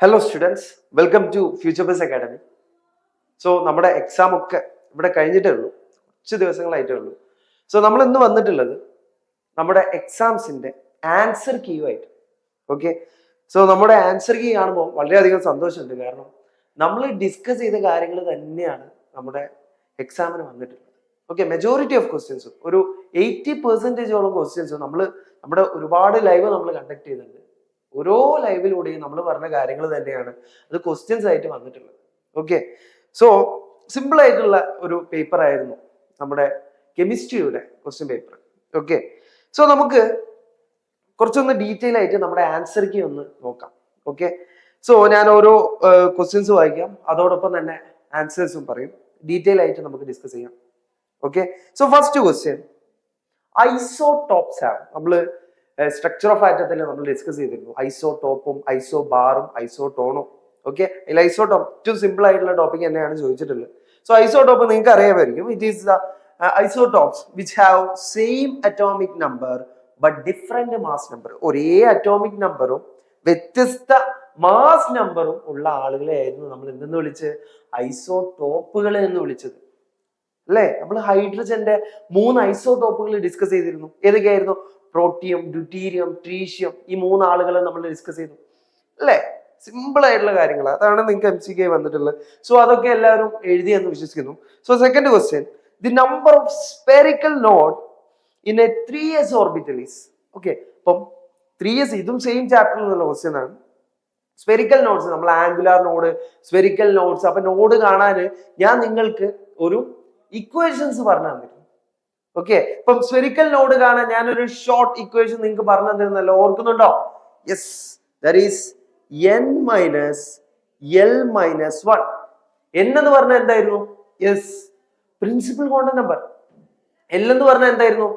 Hello students welcome to future bus academy so നമ്മുടെ exam ഒക്കെ ഇവിടെ കഴിഞ്ഞിട്ടേ ഉള്ളൂ. കുറച്ച് ദിവസങ്ങളായിട്ടേ ഉള്ളൂ സോ നമ്മൾ ഇന്ന് വന്നിട്ടുള്ളത് നമ്മുടെ എക്സാംസിന്റെ ആൻസർ കീയുമായിട്ട് ഓക്കെ സോ നമ്മുടെ ആൻസർ കീ കാണുമ്പോൾ വളരെയധികം സന്തോഷമുണ്ട്. കാരണം നമ്മൾ ഡിസ്കസ് ചെയ്ത കാര്യങ്ങൾ തന്നെയാണ് നമ്മുടെ എക്സാമിന് വന്നിട്ടുള്ളത്. ഓക്കെ മെജോറിറ്റി ഓഫ് ക്വസ്റ്റ്യൻസും ഒരു എയ്റ്റി പെർസെന്റേജോളം ക്വസ്റ്റ്യൻസും നമ്മൾ നമ്മുടെ ഒരുപാട് ലൈവ് നമ്മൾ കണ്ടക്ട് ചെയ്തിട്ടുണ്ട്. ഓരോ ലൈവിലൂടെയും നമ്മൾ പറഞ്ഞ കാര്യങ്ങൾ തന്നെയാണ് അത് ക്വസ്റ്റ്യൻസ് ആയിട്ട് വന്നിട്ടുള്ളത്. ഓക്കെ സോ സിമ്പിൾ ആയിട്ടുള്ള ഒരു പേപ്പർ ആയിരുന്നു നമ്മുടെ കെമിസ്ട്രിയുടെ ക്വസ്റ്റ്യൻ പേപ്പർ ഓക്കെ സോ നമുക്ക് കുറച്ചൊന്ന് ഡീറ്റെയിൽ ആയിട്ട് നമ്മുടെ ആൻസർക്ക് ഒന്ന് നോക്കാം. ഓക്കെ സോ ഞാൻ ഓരോ ക്വസ്റ്റ്യൻസ് വായിക്കാം. അതോടൊപ്പം തന്നെ ആൻസേഴ്സും പറയും. ഡീറ്റെയിൽ ആയിട്ട് നമുക്ക് ഡിസ്കസ് ചെയ്യാം. Okay so first question isotopes ആണ്. നമ്മൾ സ്ട്രക്ചർ ഓഫ് ആറ്റത്തിൽ നമ്മൾ ഡിസ്കസ് ചെയ്തിരുന്നു. ഐസോ ടോപ്പും ഐസോ ബാറും ഐസോ ടോണും ഓക്കെ അതിൽ ഐസോ ടോപ്പ് ഏറ്റവും സിമ്പിൾ ആയിട്ടുള്ള ടോപ്പിക് തന്നെയാണ് ചോദിച്ചിട്ടുള്ളത്. സോ ഐസോ ടോപ്പ് നിങ്ങൾക്ക് അറിയാമായിരിക്കും. It is the isotopes which have same atomic number but different mass number ഒരേ അറ്റോമിക് നമ്പറും വ്യത്യസ്ത മാസ് നമ്പറും ഉള്ള ആളുകളെ ആയിരുന്നു നമ്മൾ എന്തെന്ന് വിളിച്ച് ഐസോടോപ്പുകൾ എന്ന് വിളിച്ചത്. അല്ലേ? നമ്മൾ ഹൈഡ്രജന്റെ മൂന്ന് ഐസോടോപ്പുകൾ ഡിസ്കസ് ചെയ്തിരുന്നു. ഏതൊക്കെയായിരുന്നു? പ്രോട്ടിയം ഡ്യൂട്ടീരിയം ട്രീഷ്യം ഈ മൂന്ന് ആളുകളെ നമ്മൾ ഡിസ്കസ് ചെയ്തു. അല്ലേ? സിമ്പിൾ ആയിട്ടുള്ള കാര്യങ്ങൾ അതാണ് നിങ്ങൾക്ക് എം സി കെ വന്നിട്ടുള്ളത്. സോ അതൊക്കെ എല്ലാവരും എഴുതി എന്ന് വിശ്വസിക്കുന്നു. So second question the number of spherical node in a three s orbital is okay അപ്പം ത്രീ എസ് ഇതും സെയിം ചാപ്റ്ററിൽ നിന്നുള്ള ക്വസ്റ്റ്യൻ ആണ്. സ്പെരിക്കൽ നോട്ട്സ് നമ്മൾ ആംഗുലാർ നോഡ് സ്പെരിക്കൽ നോട്ട്സ് അപ്പൊ നോഡ് കാണാൻ ഞാൻ നിങ്ങൾക്ക് ഒരു ഇക്വേഷൻസ് പറഞ്ഞു തന്നിരുന്നു ഓക്കെ ഇപ്പം സ്വരിക്കൽ നോഡ് കാണാൻ ഞാനൊരു ഷോർട്ട് ഇക്വേഷൻ നിങ്ങൾക്ക് പറഞ്ഞു തന്നിരുന്നല്ലോ ഓർക്കുന്നുണ്ടോ? Yes there is n minus l minus one n എന്ന് പറഞ്ഞാൽ എന്തായിരുന്നു? Yes principal quantum number l എന്ന് പറഞ്ഞാൽ എന്തായിരുന്നു?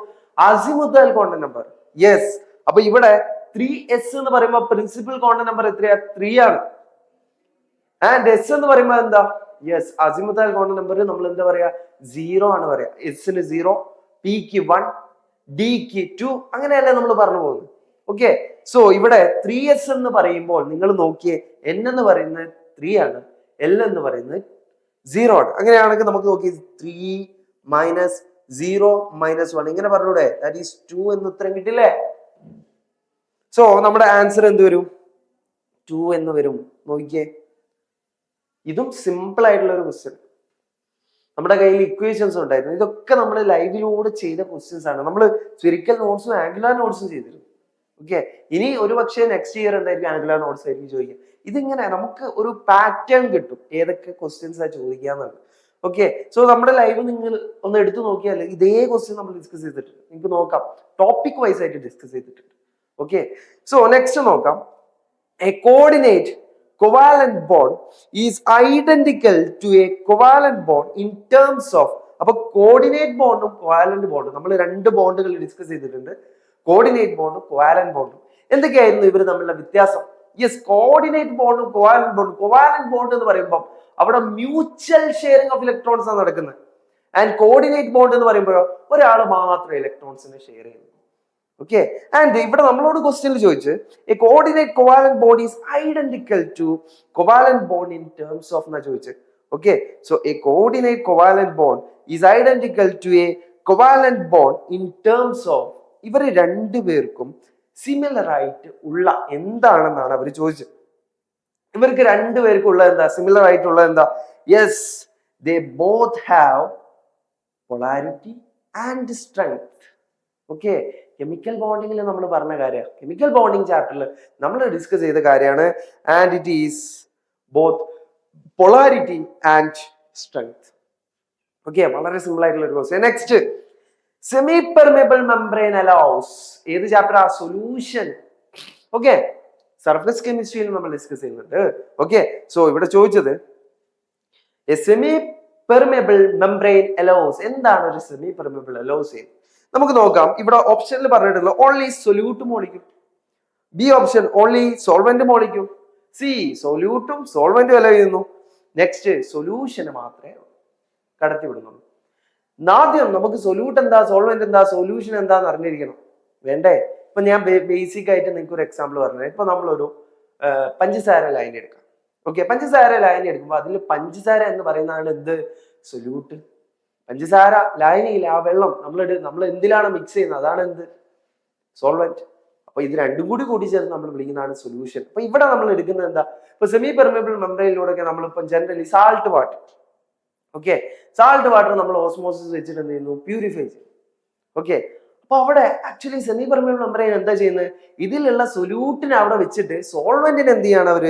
അസിമുദ്ദൽ കോണ്ട നമ്പർ യെസ് അപ്പൊ ഇവിടെ ത്രീ എസ് എന്ന് പറയുമ്പോൾ പ്രിൻസിപ്പൽ കോണ്ട നമ്പർ എത്രയാ? ത്രീ ആണ്. ആൻഡ് എസ് എന്ന് പറയുമ്പോൾ എന്താ? യെസ് അസിമുദ്ദൽ കോണ്ട നമ്പർ നമ്മൾ എന്താ പറയാ? സീറോ ആണ് പറയാ. എസിന് സീറോ പിക്ക് വൺ ഡിക്ക് ടു അങ്ങനെയല്ലേ നമ്മൾ പറഞ്ഞു പോകുന്നത്. ഓക്കെ സോ ഇവിടെ ത്രീ എസ് എന്ന് പറയുമ്പോൾ നിങ്ങൾ നോക്കിയേ എൻ എന്ന് പറയുന്നത് ത്രീ ആണ് എൽ എന്ന് പറയുന്നത് സീറോ ആണ്. അങ്ങനെയാണെങ്കിൽ നമുക്ക് നോക്കി three minus zero minus one ഇങ്ങനെ പറഞ്ഞൂടെ? ദാറ്റ് ഈസ് ടു എന്ന് ഉത്തരം കിട്ടില്ലേ? സോ നമ്മുടെ ആൻസർ എന്ത് വരും? ടു എന്ന് വരും. നോക്കിയേ. ഇതും സിമ്പിൾ ആയിട്ടുള്ള ഒരു ക്വസ്റ്റ്യൻ നമ്മുടെ കയ്യിൽ ഇക്വേഷൻസ് ഉണ്ടായിരുന്നു. ഇതൊക്കെ നമ്മൾ ലൈവിലൂടെ ചെയ്ത ക്വസ്റ്റ്യൻസ് ആണ്. നമ്മൾ സ്പിരിക്കൽ നോട്ട്സും ആംഗുലാർ നോട്ട്സും ചെയ്തിരുന്നു. ഓക്കെ ഇനി ഒരു പക്ഷേ നെക്സ്റ്റ് ഇയർ എന്തായിരിക്കും ആംഗുലാർ നോട്ട്സ് ആയിരിക്കും ചോദിക്കുക. ഇതിങ്ങനെ നമുക്ക് ഒരു പാറ്റേൺ കിട്ടും. ഏതൊക്കെ ക്വസ്റ്റ്യൻസ് ആ ചോദിക്കാന്നുള്ളത് ഓക്കെ സോ നമ്മുടെ ലൈവ് നിങ്ങൾ ഒന്ന് എടുത്തു നോക്കിയാൽ ഇതേ ക്വസ്റ്റ്യൻ നമ്മൾ ഡിസ്കസ് ചെയ്തിട്ടുണ്ട്. നിങ്ങൾക്ക് നോക്കാം. ടോപ്പിക് വൈസ് ആയിട്ട് ഡിസ്കസ് ചെയ്തിട്ടുണ്ട്. ഓക്കെ സോ നെക്സ്റ്റ് നോക്കാം. A coordinate covalent bond is identical to a covalent bond in terms of അപ്പൊ കോർഡിനേറ്റ് ബോണ്ടും കോവാലന്റ് ബോണ്ടും നമ്മൾ രണ്ട് ബോണ്ടുകൾ ഡിസ്കസ് ചെയ്തിട്ടുണ്ട്. കോർഡിനേറ്റ് ബോണ്ടും കോവാലന്റ് ബോണ്ടും എന്തൊക്കെയായിരുന്നു ഇവർ തമ്മിലുള്ള വ്യത്യാസം? യെസ് കോർഡിനേറ്റ് ബോണ്ടും കോവാലന്റ് ബോണ്ടും കോവാലന്റ് ബോണ്ട് എന്ന് പറയുമ്പോൾ അവിടെ മ്യൂച്വൽ ഷെയറിംഗ് ഓഫ് ഇലക്ട്രോൺസ് ആണ് നടക്കുന്നത്. ആൻഡ് കോർഡിനേറ്റ് ബോണ്ട് എന്ന് പറയുമ്പോഴോ ഒരാൾ മാത്രം ഇലക്ട്രോൺസിനെ ഷെയർ ചെയ്യുന്നു ഓക്കെ ആൻഡ് ഇവിടെ നമ്മളോട് ക്വസ്റ്റ്യനിൽ ചോദിച്ച് a coordinate covalent bond is identical to covalent bond in terms of എന്നാ ചോദിച്ച്. Okay so a coordinate covalent bond is identical to a covalent bond in terms of ഇവർ രണ്ടുപേർക്കും സിമിലർ ആയിട്ട് ഉള്ള എന്താണെന്നാണ് അവർ ചോദിച്ചത് ഇവർക്ക് രണ്ടുപേർക്കും ഉള്ള എന്താ? സിമിലർ ആയിട്ടുള്ള എന്താ? Yes they both have polarity and strength okay chemical ബോണ്ടിങ്ങിൽ നമ്മൾ പറഞ്ഞ കാര്യമാണ് കെമിക്കൽ ബോണ്ടിങ് ചാപ്റ്ററിൽ നമ്മൾ ഡിസ്കസ് ചെയ്ത കാര്യമാണ്. And it is both polarity and strength okay വളരെ സിമ്പിൾ ആയിട്ടുള്ള ഒരു question next semi permeable membrane allows ഏത് ചാപ്റ്റർ ആ? സൊല്യൂഷൻ ഓക്കെ സർഫസ് കെമിസ്ട്രിയിൽ നമ്മൾ ഡിസ്കസ് ചെയ്യുന്നുണ്ട്. ഓക്കെ സോ ഇവിടെ ചോദിച്ചത് a semi permeable membrane allows എന്താണ് ഒരു സെമി പെർമേബിൾ അലൗസ് ചെയ്യുന്നത് നമുക്ക് നോക്കാം. ഇവിടെ ഓപ്ഷനിൽ പറഞ്ഞിട്ടുള്ള only solute molecule B option only solvent molecule C സൊല്യൂട്ടും സോൾവെന്റും അല്ല എഴുതുന്നു നെക്സ്റ്റ് സൊല്യൂഷന് മാത്രമേ കടത്തി വിടുന്നുള്ളൂ ആദ്യം നമുക്ക് സൊല്യൂട്ട് എന്താ സോൾവെന്റ് എന്താ സൊല്യൂഷൻ എന്താന്ന് അറിഞ്ഞിരിക്കണം. വേണ്ടേ? ഇപ്പൊ ഞാൻ ബേസിക് ആയിട്ട് നിങ്ങൾക്ക് ഒരു എക്സാമ്പിൾ പറഞ്ഞു ഇപ്പൊ നമ്മളൊരു പഞ്ചസാര ലൈൻ എടുക്കാം. ഓക്കെ പഞ്ചസാര ലൈൻ എടുക്കുമ്പോൾ അതിൽ പഞ്ചസാര എന്ന് പറയുന്നതാണ് എന്ത്? സൊല്യൂട്ട് പഞ്ചസാര ലായനിയില്ല ആ വെള്ളം നമ്മൾ നമ്മൾ എന്തിലാണ് മിക്സ് ചെയ്യുന്നത്? അതാണ് എന്ത് സോൾവെന്റ് അപ്പൊ ഇത് രണ്ടും കൂടി കൂട്ടിച്ചേർത്ത് നമ്മൾ വിളിക്കുന്നതാണ് സൊല്യൂഷൻ അപ്പൊ ഇവിടെ നമ്മൾ എടുക്കുന്നത് എന്താ? ഇപ്പൊ സെമി പെർമേബിൾ മെമ്പറയിലൂടെ ഒക്കെ നമ്മളിപ്പം generally salt water okay salt water നമ്മൾ ഓസ്മോസിസ് വെച്ചിട്ട് എന്ത് ചെയ്യുന്നു? പ്യൂരിഫൈ ചെയ്യും ഓക്കെ അപ്പൊ അവിടെ ആക്ച്വലി സെമി പെർമേബിൾ മെമ്പറൈൻ എന്താ ചെയ്യുന്നത്? ഇതിലുള്ള സൊല്യൂട്ടിനെ അവിടെ വെച്ചിട്ട് സോൾവെന്റിന് എന്ത് ചെയ്യാണ് അവർ?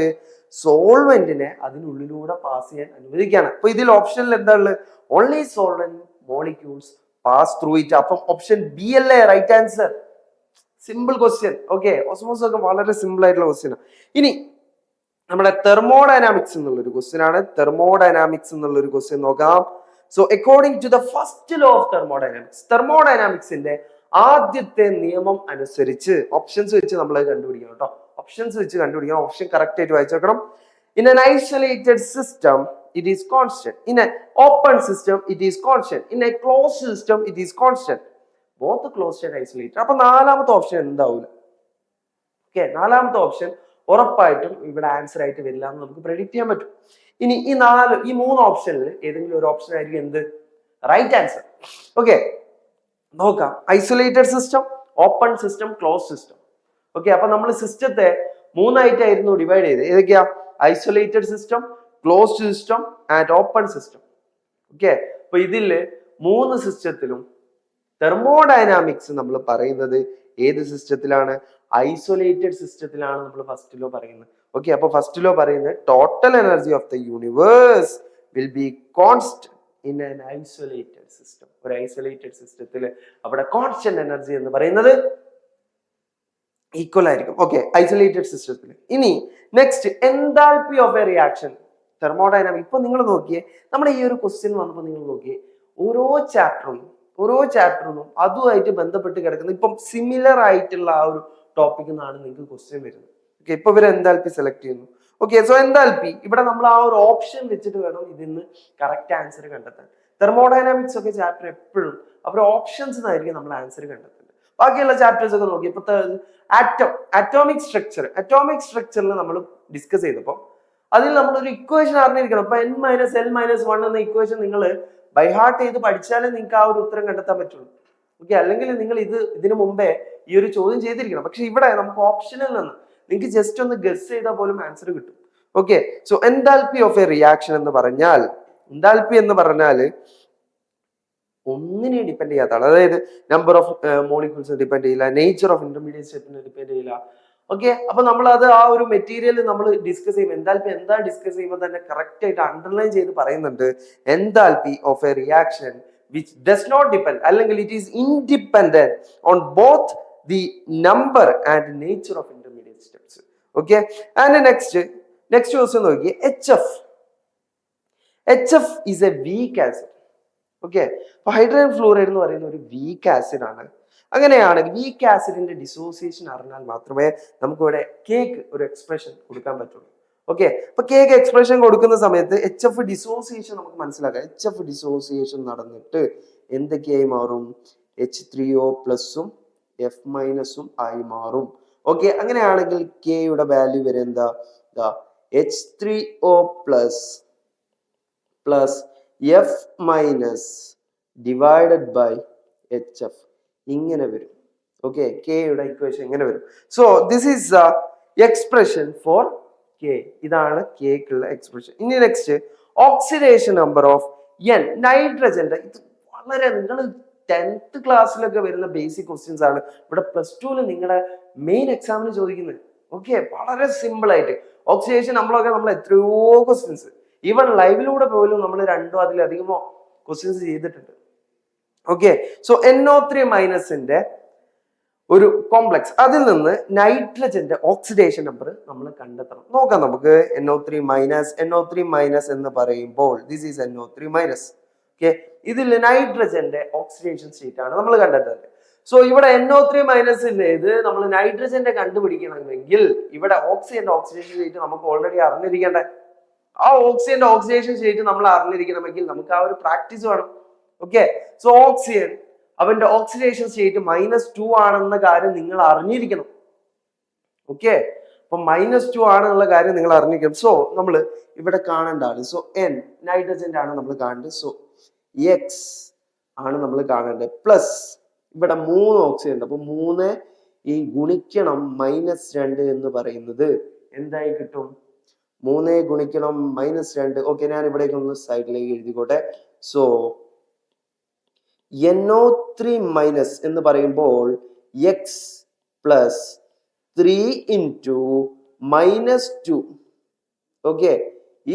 സോൾവെന്റിനെ അതിനുള്ളിലൂടെ പാസ് ചെയ്യാൻ അനുവദിക്കുകയാണ്. അപ്പൊ ഇതിൽ ഓപ്ഷനിൽ എന്താ ഉള്ളത്? Only solvent molecules pass through it അപ്പം ഓപ്ഷൻ ബി അല്ലേ? Right answer simple question okay osmosis ഒക്കെ വളരെ സിമ്പിൾ ആയിട്ടുള്ള ക്വസ്റ്റ്യൻ ഇനി നമ്മുടെ തെർമോഡൈനാമിക്സ് എന്നുള്ള ഒരു ക്വസ്റ്റ്യൻ ആണ്. തെർമോഡൈനാമിക്സ് എന്നുള്ള ഒരു ക്വസ്റ്റ്യൻ നോക്കാം so according to the first law of thermodynamics തെർമോഡൈനാമിക്സിന്റെ ആദ്യത്തെ നിയമം അനുസരിച്ച് ഓപ്ഷൻസ് വെച്ച് നമ്മൾ കണ്ടുപിടിക്കണം കേട്ടോ ഓപ്ഷൻസ് വെച്ച് കണ്ടുപിടിക്കണം. ഓപ്ഷൻ കറക്റ്റ് ആയിട്ട് വായിച്ചു വായിച്ചേക്കണം in an isolated system it is constant in a open system it is constant in a close system it is constant both closed and isolated അപ്പൊ നാലാമത്തെ ഓപ്ഷൻ എന്താവില്ല ഓക്കെ നാലാമത്തെ ഓപ്ഷൻ ഉറപ്പായിട്ടും ഇവിടെ ആൻസർ ആയിട്ട് വരില്ല എന്ന് നമുക്ക് പ്രെഡിക്റ്റ് ചെയ്യാൻ പറ്റും. ഇനി ഈ നാല് ഈ മൂന്ന് ഓപ്ഷനിൽ ഏതെങ്കിലും ഒരു ഓപ്ഷൻ ആയിരിക്കും എന്ത്? റൈറ്റ് ആൻസർ ഓക്കെ നോക്കാം. Isolated system open system close system okay അപ്പൊ നമ്മൾ സിസ്റ്റത്തെ മൂന്നായിട്ടായിരുന്നു ഡിവൈഡ് ചെയ്ത് ഏതൊക്കെയാ? Isolated system closed system and open system okay അപ്പൊ ഇതിൽ മൂന്ന് സിസ്റ്റത്തിലും തെർമോഡൈനാമിക്സ് നമ്മൾ പറയുന്നത് ഏത് സിസ്റ്റത്തിലാണ് ഐസൊലേറ്റഡ് സിസ്റ്റത്തിലാണ് നമ്മൾ ഫസ്റ്റ് ഫസ്റ്റിലോ പറയുന്നത്. ഓക്കെ അപ്പൊ ഫസ്റ്റിലോ പറയുന്നത് total energy of the universe will be constant in an isolated system ഒരു ഐസൊലേറ്റഡ് സിസ്റ്റത്തിൽ അവിടെ കോൺസ്റ്റന്റ് എനർജി എന്ന് പറയുന്നത് ഈക്വൽ ആയിരിക്കും. ഓക്കെ ഐസൊലേറ്റഡ് സിസ്റ്റത്തിൽ ഇനി next enthalpy of a reaction thermodynamic ഇപ്പൊ നിങ്ങൾ നോക്കിയേ നമ്മുടെ ഈ ഒരു ക്വസ്റ്റ്യൻ വന്നപ്പോൾ നിങ്ങൾ നോക്കിയേ ഓരോ ചാപ്റ്ററും ഓരോ ചാപ്റ്ററും അതുമായിട്ട് ബന്ധപ്പെട്ട് കിടക്കുന്ന ഇപ്പം സിമിലർ ആയിട്ടുള്ള ആ ഒരു ടോപ്പിക്കിൽ നിന്നാണ് നിങ്ങൾക്ക് ക്വസ്റ്റ്യൻ വരുന്നത്. ഓക്കെ ഇപ്പൊ ഇവർ എന്താൽപി സെലക്ട് ചെയ്യുന്നു. ഓക്കെ സോ എന്താൽപി ഇവിടെ നമ്മൾ ആ ഒരു ഓപ്ഷൻ വെച്ചിട്ട് വേണം ഇതിന്ന് കറക്റ്റ് ആൻസർ കണ്ടെത്താൻ. തെർമോഡൈനാമിക്സ് ഒക്കെ ചാപ്റ്റർ എപ്പോഴും അവർ ഓപ്ഷൻസ് നിന്നായിരിക്കും നമ്മൾ ആൻസർ കണ്ടെത്തുന്നത്. ബാക്കിയുള്ള ചാപ്റ്റേഴ്സ് ഒക്കെ നോക്കി. ഇപ്പൊ ആറ്റോ അറ്റോമിക് സ്ട്രക്ചർ അറ്റോമിക് സ്ട്രക്ചറിൽ നമ്മൾ ഡിസ്കസ് ചെയ്തപ്പോൾ അതിൽ നമ്മളൊരു ഇക്വേഷൻ അറിഞ്ഞിരിക്കണം. അപ്പൊ n minus l minus one എന്ന ഇക്വേഷൻ നിങ്ങൾ ബൈഹാർട്ട് ചെയ്ത് പഠിച്ചാലേ നിങ്ങൾക്ക് ആ ഒരു ഉത്തരം കണ്ടെത്താൻ പറ്റുള്ളൂ. ഓക്കെ അല്ലെങ്കിൽ നിങ്ങൾ ഇത് ഇതിനു മുമ്പേ ഈ ഒരു ചോദ്യം ചെയ്തിരിക്കണം. പക്ഷെ ഇവിടെ നമുക്ക് ഓപ്ഷനിൽ നിന്ന് നിങ്ങൾക്ക് ജസ്റ്റ് ഒന്ന് ഗസ് ചെയ്താൽ പോലും ആൻസർ കിട്ടും. Okay so enthalpy of a reaction എന്ന് പറഞ്ഞാൽ എൻതാൽപി എന്ന് പറഞ്ഞാൽ ഒന്നിനെ ഡിപ്പെൻഡ് ചെയ്യാത്തതാണ് അതായത് നമ്പർ ഓഫ് മോളിക്യൂൾസ് ഡിപ്പെൻഡ് ചെയ്യില്ല നേച്ചർ ഓഫ് ഇന്റർമീഡിയറ്റ് സ്റ്റെപ്പിനെ ഡിപ്പെൻഡ് ചെയ്യില്ല. ഓക്കെ അപ്പൊ നമ്മൾ അത് ആ ഒരു മെറ്റീരിയൽ നമ്മൾ ഡിസ്കസ് ചെയ്യും എന്താൽപി എന്താ ഡിസ്കസ് ചെയ്യുമ്പോൾ തന്നെ കറക്റ്റ് ആയിട്ട് അണ്ടർലൈൻ ചെയ്ത് പറയുന്നുണ്ട് enthalpy of a reaction which does not depend അല്ലെങ്കിൽ it is independent on both the number and nature of okay and next next question നോക്കി. H F H F is a weak acid okay hydrogen fluoride എന്ന് പറയുന്ന ഒരു weak acid ആണ്. അങ്ങനെയാണെങ്കിൽ week ആസിഡിന്റെ dissociation അറിഞ്ഞാൽ മാത്രമേ നമുക്ക് ഇവിടെ കേക്ക് ഒരു എക്സ്പ്രഷൻ കൊടുക്കാൻ പറ്റുള്ളൂ. ഓക്കെ അപ്പൊ കേക്ക് എക്സ്പ്രഷൻ കൊടുക്കുന്ന സമയത്ത് എച്ച് എഫ് ഡിസോസിയേഷൻ നമുക്ക് മനസ്സിലാക്കാം. എച്ച് എഫ് ഡിസോസിയേഷൻ നടന്നിട്ട് എന്തൊക്കെയായി മാറും? എച്ച് ത്രീ ഒ പ്ലസും എഫ് മൈനസും ആയി മാറും. ഓക്കെ അങ്ങനെയാണെങ്കിൽ കെയുടെ വാല്യൂ വരെ എന്താ? H three O plus plus F minus divided by H F ഇങ്ങനെ വരും. ഓക്കെ കെയുടെ ഇക്വേഷൻ ഇങ്ങനെ വരും. So this is the expression for K ഇതാണ് കെക്കുള്ള എക്സ്പ്രഷൻ ഇനി next oxidation number of N നൈട്രജന്റെ ഇത് വളരെ നിങ്ങൾ ടെൻത്ത് ക്ലാസ്സിലൊക്കെ വരുന്ന ബേസിക് ക്വസ്റ്റ്യൻസ് ആണ്. ഇവിടെ പ്ലസ് ടുവിൽ നിങ്ങളുടെ മെയിൻ എക്സാമിന് ചോദിക്കുന്നത്. ഓക്കെ വളരെ സിമ്പിൾ ആയിട്ട്. ഓക്സിഡേഷൻ നമ്മളൊക്കെ നമ്മൾ എത്രയോ ക്വസ്റ്റ്യൻസ് ഈവൻ ലൈവിലൂടെ പോലും നമ്മൾ രണ്ടോ അതിലധികമോ ക്വസ്റ്റ്യൻസ് ചെയ്തിട്ടുണ്ട്. Okay so N O three മൈനസിന്റെ ഒരു കോംപ്ലക്സ് അതിൽ നിന്ന് നൈട്രജന്റെ ഓക്സിഡേഷൻ നമ്പർ നമ്മൾ കണ്ടെത്തണം. നോക്കാം നമുക്ക് N O three minus N O three minus എന്ന് പറയുമ്പോൾ this is N O three minus okay ഇതിൽ നൈട്രജന്റെ ഓക്സിഡേഷൻ സ്റ്റേറ്റ് ആണ് നമ്മൾ കണ്ടെത്തുന്നത് സോ ഇവിടെ എൻഒ ത്രീ മൈനസിന്റെ ഇത് നമ്മൾ നൈട്രജന്റെ കണ്ടുപിടിക്കണമെങ്കിൽ ഇവിടെ ഓക്സിജന്റെ ഓക്സിഡേഷൻ സ്റ്റേറ്റ് നമുക്ക് ഓൾറെഡി അറിഞ്ഞിരിക്കേണ്ട. ആ ഓക്സിജന്റെ ഓക്സിഡേഷൻ സ്റ്റേറ്റ് നമ്മൾ അറിഞ്ഞിരിക്കണമെങ്കിൽ നമുക്ക് ആ ഒരു പ്രാക്ടീസ് വേണം. ഓക്കെ സോ ഓക്സിജൻ അവന്റെ ഓക്സിഡേഷൻ സ്റ്റേറ്റ് മൈനസ് ടു ആണെന്ന കാര്യം നിങ്ങൾ അറിഞ്ഞിരിക്കണം. ഓക്കെ അപ്പൊ മൈനസ് ടു ആണെന്നുള്ള കാര്യം നിങ്ങൾ അറിഞ്ഞിരിക്കണം. സോ നമ്മൾ ഇവിടെ കാണേണ്ട ആൾ. സോ എൻ നൈട്രജന്റെ ആണ് നമ്മൾ കാണേണ്ടത്. സോ എക്സ് ആണ് നമ്മൾ കാണേണ്ടത്. പ്ലസ് ഇവിടെ മൂന്ന് ഓക്സിജൻ ഉണ്ട്. അപ്പൊ മൂന്ന് ഈ ഗുണിക്കണം മൈനസ് രണ്ട് എന്ന് പറയുന്നത് എന്തായി കിട്ടും? മൂന്ന് ഗുണിക്കണം മൈനസ് രണ്ട്. ഓക്കെ ഞാൻ ഇവിടേക്ക് ഒന്ന് സൈഡിലേക്ക് എഴുതിക്കോട്ടെ. So N O three minus എന്ന് പറയുമ്പോൾ x plus three into minus two okay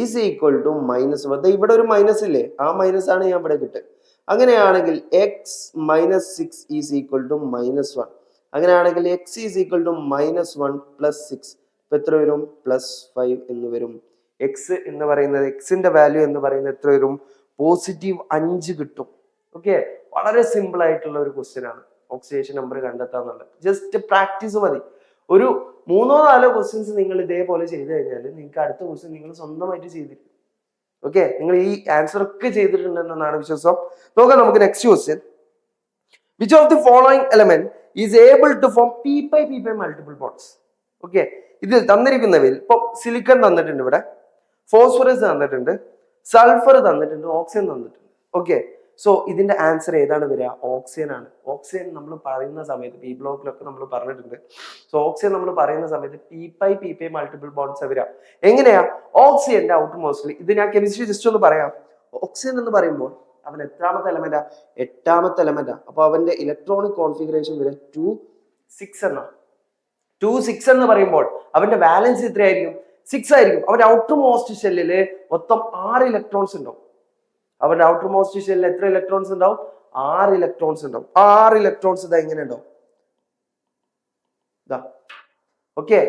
is equal to minus ഇവിടെ ഒരു മൈനസ് ഇല്ലേ? ആ മൈനസ് ആണ് ഞാൻ ഇവിടെ കിട്ടുക. അങ്ങനെയാണെങ്കിൽ x minus six is equal to minus one അങ്ങനെയാണെങ്കിൽ x is equal to minus one plus six എത്ര വരും? പ്ലസ് ഫൈവ് എന്ന് വരും. എക്സ് എന്ന് പറയുന്നത് എക്സിന്റെ വാല്യൂ എന്ന് പറയുന്നത് എത്ര വരും? പോസിറ്റീവ് അഞ്ച് കിട്ടും. ഓക്കെ വളരെ സിമ്പിൾ ആയിട്ടുള്ള ഒരു ക്വസ്റ്റ്യൻ ആണ്. ഓക്സിഡേഷൻ നമ്പർ കണ്ടെത്താന്നുള്ളത് ജസ്റ്റ് പ്രാക്ടീസ് മതി. ഒരു മൂന്നോ നാലോ ക്വസ്റ്റ്യൻസ് നിങ്ങൾ ഇതേപോലെ ചെയ്തു കഴിഞ്ഞാൽ നിങ്ങൾക്ക് അടുത്ത ക്വസ്റ്റ്യൻ നിങ്ങൾ സ്വന്തമായിട്ട് ചെയ്തിരിക്കും. ഓക്കെ നിങ്ങൾ ഈ ആൻസർ ഒക്കെ ചെയ്തിട്ടുണ്ടെന്നാണ് വിശ്വാസം. നോക്കാം നമുക്ക് next question which of the following element is able to form p pi p pi multiple bonds okay ഇതിൽ തന്നിരിക്കുന്നവയിൽ ഇപ്പൊ സിലിക്കൺ തന്നിട്ടുണ്ട് ഇവിടെ. ഫോസ്ഫറസ് തന്നിട്ടുണ്ട്. സൾഫർ തന്നിട്ടുണ്ട്. ഓക്സിജൻ തന്നിട്ടുണ്ട്. ഓക്കെ സോ ഇതിന്റെ ആൻസർ ഏതാണ് വരിക? ഓക്സിജൻ ആണ്. ഓക്സിജൻ നമ്മൾ പറയുന്ന സമയത്ത് പി ബ്ലോക്കിലൊക്കെ നമ്മൾ പറഞ്ഞിട്ടുണ്ട്. സോ ഓക്സിജൻ നമ്മൾ പറയുന്ന സമയത്ത് p pi p pi multiple bonds വരിക. എങ്ങനെയാ? ഓക്സിജന്റെ ഔട്ട് മോസ്റ്റ്ലി ഇത് ഞാൻ കെമിസ്ട്രി ജസ്റ്റ് ഒന്ന് പറയാം. ഓക്സിജൻ എന്ന് പറയുമ്പോൾ അവൻ എത്രാമത്തെ എലമെന്റാ എട്ടാമത്തെ എലമെന്റാ അപ്പൊ അവന്റെ ഇലക്ട്രോണിക് കോൺഫിഗറേഷൻ വരെ ടു സിക്സ് എന്നാ. ടു സിക്സ് എന്ന് പറയുമ്പോൾ അവന്റെ ബാലൻസ് എത്രയായിരിക്കും? സിക്സ് ആയിരിക്കും. അവന്റെ ഔട്ടർ മോസ്റ്റ് ഷെല്ലിൽ മൊത്തം ആറ് ഇലക്ട്രോൺസ് ഉണ്ടാവും. അവന്റെ ഔട്ടർ മോസ്റ്റ് ഷെല്ലിൽ എത്ര ഇലക്ട്രോൺസ് ഉണ്ടാവും? ആറ് ഇലക്ട്രോൺസ് ഉണ്ടാവും. ആറ് ഇലക്ട്രോൺസ് ഇതാ ഇങ്ങനെ ഉണ്ടാവും. ഓക്കെ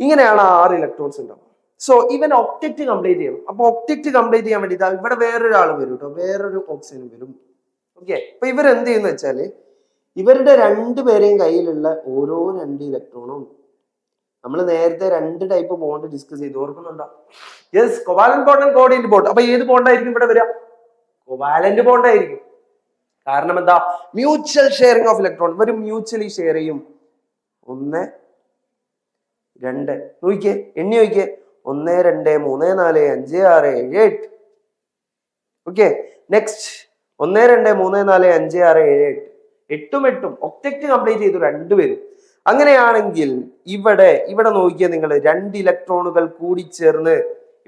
ഇങ്ങനെയാണ് ആറ് ഇലക്ട്രോൺസ് ഉണ്ടാവും സോ ഇവൻ ഒപ്റ്റക്റ്റ് കംപ്ലീറ്റ് ചെയ്യണം. അപ്പൊ ഒപ്റ്റക്റ്റ് കംപ്ലീറ്റ് ചെയ്യാൻ വേണ്ടി ഇവിടെ വേറൊരാൾ വരും കേട്ടോ. വേറൊരു ഓക്സിജൻ വരും. ഓക്കെ അപ്പൊ ഇവരെന്ത് ചെയ്യുന്ന വെച്ചാൽ ഇവരുടെ രണ്ടുപേരെയും കയ്യിലുള്ള ഓരോ രണ്ട് ഇലക്ട്രോണും നമ്മൾ നേരത്തെ രണ്ട് ടൈപ്പ് ബോണ്ട് ഡിസ്കസ് ചെയ്തു. ഓർക്കുന്നുണ്ടോ? Yes covalent bond and bond അപ്പൊ ഏത് ബോണ്ടായിരിക്കും ഇവിടെ വരിക? കൊവാലന്റ് ബോണ്ടായിരിക്കും കാരണം എന്താ? മ്യൂച്വൽ ഷെയറിംഗ് ഓഫ് ഇലക്ട്രോൺ ഇവർ മ്യൂച്വലി ഷെയർ ചെയ്യും. ഒന്ന് രണ്ട്. നോക്കിയേ എണ്ണി നോക്കിയേ ഒന്ന് രണ്ട് മൂന്ന് നാല് അഞ്ച് ആറ് ഏഴ് എട്ട്. ഓക്കെ നെക്സ്റ്റ് ഒന്ന് രണ്ട് മൂന്ന് നാല് അഞ്ച് ആറ് ഏഴ് എട്ട്. എട്ടും എട്ടും. ഒക്ടക്റ്റ് കംപ്ലീറ്റ് ചെയ്തു. രണ്ടുപേരും. അങ്ങനെയാണെങ്കിൽ ഇവിടെ ഇവിടെ നോക്കിയാൽ നിങ്ങൾ രണ്ട് ഇലക്ട്രോണുകൾ കൂടി ചേർന്ന്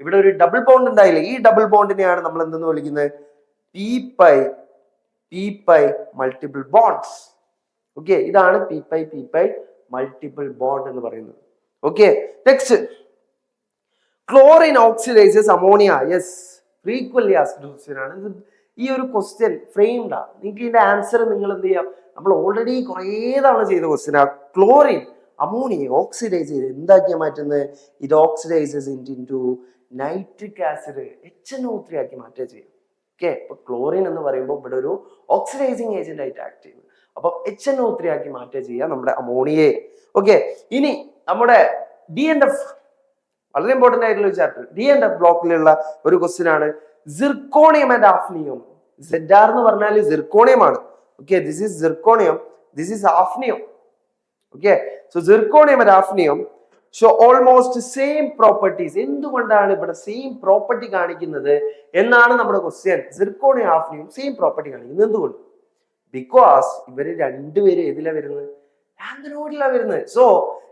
ഇവിടെ ഒരു ഡബിൾ ബോണ്ട് ഉണ്ടായില്ലേ? ഈ ഡബിൾ ബോണ്ടിനെയാണ് നമ്മൾ എന്തെന്ന് വിളിക്കുന്നത്? P pi p pi multiple bonds okay ഇതാണ് p pi p pi multiple bond എന്ന് പറയുന്നത്. Okay next chlorine oxidises ammonia yes frequently ആണ്. ഇത് ഈ ഒരു ക്വസ്റ്റ്യൻ ഫ്രെയിംഡാ നിങ്ങൾക്ക് ഇതിന്റെ ആൻസർ നിങ്ങൾ എന്ത് ചെയ്യാം? നമ്മൾ ഓൾറെഡി കുറേ തവണ ചെയ്ത ക്വസ്റ്റ്യൻ ക്ലോറിൻ അമോണിയ ഓക്സിഡൈസ് ചെയ്ത് എന്താക്കിയാ മാറ്റുന്നത് ഇത് oxidises into nitric acid H N O three ആക്കി മാറ്റുക ചെയ്യും ഓക്കെ അപ്പൊ ക്ലോറിൻ എന്ന് പറയുമ്പോൾ ഇവിടെ ഒരു ഓക്സിഡൈസിങ് ഏജന്റ് ആയിട്ട് ആക്ട് ചെയ്യുന്നു. അപ്പൊ എച്ച് എൻ ഒ ത്രീ ആക്കി മാറ്റുക ചെയ്യുക നമ്മുടെ അമോണിയെ ഓക്കെ ഇനി നമ്മുടെ ഡി എൻ എഫ് വളരെ ഇമ്പോർട്ടന്റ് ആയിട്ടുള്ള ഒരു ചാപ്റ്റർ ഡി എൻ എഫ് ബ്ലോക്കിലുള്ള ഒരു ക്വസ്റ്റ്യൻ ആണ്. Zirconium and hafnium Z R എന്ന് പറഞ്ഞാൽ സിർക്കോണിയം ആണ്. Okay this is zirconium this is hafnium okay so zirconium hafnium so almost same properties എന്തുകൊണ്ടാണ് ഇവിടെ സെയിം പ്രോപ്പർട്ടി കാണിക്കുന്നത് എന്നാണ് നമ്മുടെ question zirconium hafnium same property കാണിക്കുന്നത്. എന്തുകൊണ്ട്? ബിക്കോസ് ഇവർ രണ്ടുപേരും ഏതിലാ വരുന്നത്? ലാന്തനോയിഡിലാണ് വരുന്നത്. So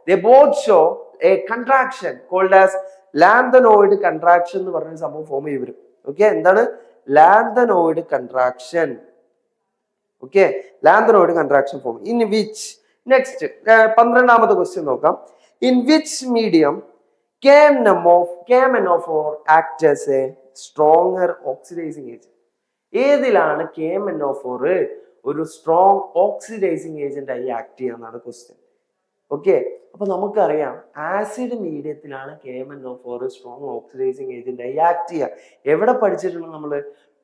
they both show a contraction called as lanthanoid contraction എന്ന് പറഞ്ഞ സംഭവം ഫോം ചെയ്ത് വരും ഓക്കെ എന്താണ്? Lanthanoid contraction okay lanthanoid contraction form in which next പന്ത്രണ്ടാമത്തെ ക്വസ്റ്റ്യൻ നോക്കാം. In which medium ക്യാമനോഫോർ act as a stronger oxidising agent ഏതിലാണ് കേമനോഫോർ ഒരു സ്ട്രോങ് ഓക്സിഡൈസിങ് ഏജന്റ് ആയി ആക്ട് ചെയ്യാന്നാണ് ക്വസ്റ്റ്യൻ ഓക്കെ അപ്പൊ നമുക്കറിയാം ആസിഡ് മീഡിയത്തിലാണ് കേമനോഫോർ സ്ട്രോങ് ഓക്സിഡൈസിങ് ഏജന്റ് ആയി ആക്ട് ചെയ്യുക. എവിടെ പഠിച്ചിട്ടുണ്ട് നമ്മൾ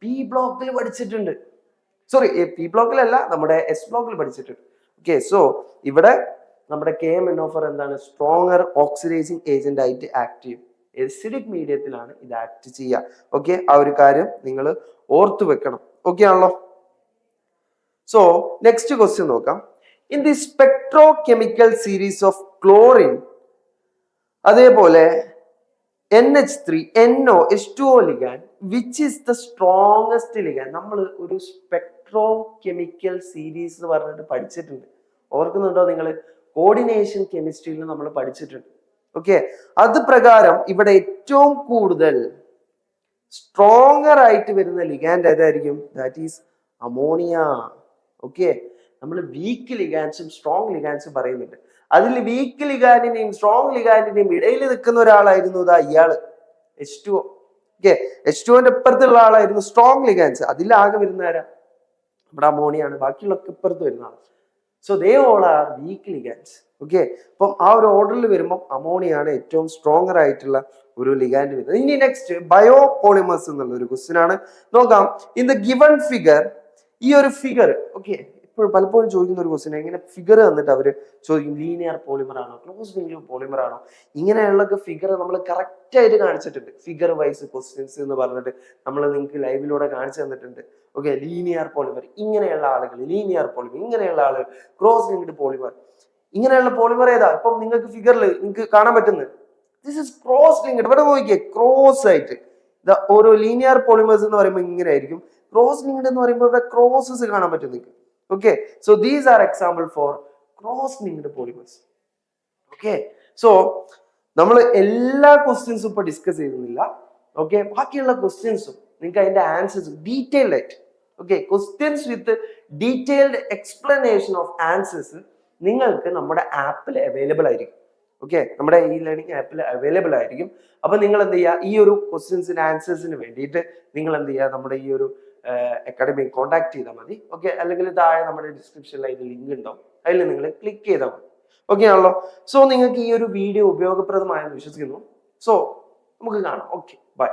പി ബ്ലോക്കിൽ പഠിച്ചിട്ടുണ്ട്. സോറി പി ബ്ലോക്കിലല്ല നമ്മുടെ എസ് ബ്ലോക്കിൽ പഠിച്ചിട്ടുണ്ട്. ഓക്കെ സോ ഇവിടെ നമ്മുടെ K M N O four എന്താണ്? സ്ട്രോങ്ങർ ഓക്സിഡൈസിങ് ഏജന്റ് ആയിട്ട് ആക്ട് ചെയ്യും. എസിഡിക് മീഡിയത്തിലാണ് ഇത് ആക്ട് ചെയ്യുക. ഓക്കെ ആ ഒരു കാര്യം നിങ്ങൾ ഓർത്തു വെക്കണം. ഓക്കെ ആണല്ലോ? സോ നെക്സ്റ്റ് ക്വസ്റ്റ്യൻ നോക്കാം. In the spectrochemical series of chlorine അതേപോലെ N H three N O H two O ligand which is the strongest ligand നമ്മൾ ഒരു സ്പെക്ട്രോ കെമിക്കൽ സീരീസ് എന്ന് പറഞ്ഞിട്ട് പഠിച്ചിട്ടുണ്ട്. ഓർക്കുന്നുണ്ടോ നിങ്ങൾ കോർഡിനേഷൻ കെമിസ്ട്രിയിൽ നമ്മൾ പഠിച്ചിട്ടുണ്ട്. ഓക്കെ അത് പ്രകാരം ഇവിടെ ഏറ്റവും കൂടുതൽ സ്ട്രോങ്ങർ ആയിട്ട് വരുന്ന ലിഗാൻഡ് ഏതായിരിക്കും? ദാറ്റ് ഈസ് അമോണിയ ഓക്കെ നമ്മൾ വീക്ക് ലിഗാൻസും സ്ട്രോങ് ലിഗാൻസും പറയുന്നുണ്ട്. അതിൽ വീക്ക് ലിഗാൻഡിനെയും സ്ട്രോങ് ലിഗാൻഡിനെയും ഇടയിൽ നിൽക്കുന്ന ഒരാളായിരുന്നു ഇതാ ഇയാൾ. എച്ച് ടു ഓക്കെ എച്ച് ടുവിന്റെ ഇപ്പുറത്തുള്ള ആളായിരുന്നു സ്ട്രോങ് ലിഗാൻസ് അതിലാകെ വരുന്ന ആരാ? നമ്മുടെ അമോണിയാണ്. ബാക്കിയുള്ളൊക്കെ ഇപ്പുറത്ത് വരുന്നതാണ്. So they all are weak ligands okay അപ്പം ആ ഒരു ഓർഡറിൽ വരുമ്പോൾ അമോണിയാണ് ഏറ്റവും സ്ട്രോങ്ങർ ആയിട്ടുള്ള ഒരു ലിഗാൻഡ് വരുന്നത്. ഇനി നെക്സ്റ്റ് ബയോ പോളിമേഴ്സ് എന്നുള്ള ഒരു ക്വസ്റ്റ്യൻ ആണ്. നോക്കാം. ഇൻ ദ ഗിവൺ ഫിഗർ ഈ ഒരു ഫിഗർ ഓക്കെ ഇപ്പോൾ പലപ്പോഴും ചോദിക്കുന്ന ഒരു ക്വസ്റ്റ്യൻ ഇങ്ങനെ ഫിഗർ തന്നിട്ട് അവർ ചോദിക്കും ലീനിയർ പോളിമർ ആണോ? ക്ലോസ് ലിങ്ക് പോളിമർ ആണോ? ഇങ്ങനെയുള്ള ഫിഗർ നമ്മൾ കറക്റ്റായിട്ട് കാണിച്ചിട്ടുണ്ട്. ഫിഗർ വൈസ് ക്വസ്റ്റ്യൻസ് എന്ന് പറഞ്ഞിട്ട് നമ്മൾ നിങ്ങൾക്ക് ലൈവിലൂടെ കാണിച്ചു തന്നിട്ടുണ്ട്. ഓക്കെ ലീനിയർ പോളിമർ ഇങ്ങനെയുള്ള ആളുകൾ ലീനിയർ പോളിമർ ഇങ്ങനെയുള്ള ആളുകൾ ക്രോസ് ലിങ്ക്ഡ് പോളിമർ ഇങ്ങനെയുള്ള പോളിമർ ഏതാ? ഇപ്പം നിങ്ങൾക്ക് ഫിഗറിൽ നിങ്ങൾക്ക് കാണാൻ പറ്റുന്നത്. ദിസ് ഇസ് ക്രോസ് ലിങ്ക്ഡ് ഇവിടെ നോക്കിയേ ക്രോസ് ആയിട്ട്. ഓരോ ലീനിയർ പോളിമേഴ്സ് എന്ന് പറയുമ്പോൾ ഇങ്ങനെ ആയിരിക്കും. ക്രോസ് ലിങ്ക്ഡ് എന്ന് പറയുമ്പോൾ ഇവിടെ ക്രോസസ് കാണാൻ പറ്റും നിങ്ങൾക്ക്. Okay so these are example for cross-linked polymers. Okay, so നമ്മൾ എല്ലാ ക്വസ്റ്റ്യൻസും ഇപ്പൊ ഡിസ്കസ് ചെയ്യുന്നില്ല ഓക്കെ ബാക്കിയുള്ള ക്വസ്റ്റ്യൻസും നിങ്ങൾക്ക് അതിന്റെ ആൻസേഴ്സ് ഡീറ്റെയിൽഡ് ആയിട്ട്. Okay questions with detailed explanation of answers നിങ്ങൾക്ക് നമ്മുടെ ആപ്പിൽ അവൈലബിൾ ആയിരിക്കും. ഓക്കെ നമ്മുടെ ഈ ലേണിംഗ് ആപ്പിൽ അവൈലബിൾ ആയിരിക്കും. അപ്പൊ നിങ്ങൾ എന്ത് ചെയ്യുക? ഈ ഒരു ക്വസ്റ്റ്യൻസിന് ആൻസേഴ്സിന് വേണ്ടിയിട്ട് നിങ്ങൾ എന്ത് ചെയ്യുക? നമ്മുടെ ഈ ഒരു അക്കാഡമി കോൺടാക്ട് ചെയ്താൽ മതി. ഓക്കെ അല്ലെങ്കിൽ താഴെ നമ്മുടെ ഡിസ്ക്രിപ്ഷനിൽ അതിന് ലിങ്ക് ഉണ്ടാവും. അതിൽ നിങ്ങൾ ക്ലിക്ക് ചെയ്താൽ മതി. ഓക്കെ ആണല്ലോ? സോ നിങ്ങൾക്ക് ഈ ഒരു വീഡിയോ ഉപയോഗപ്രദമായെന്ന് വിശ്വസിക്കുന്നു. സോ നമുക്ക് കാണാം. Okay bye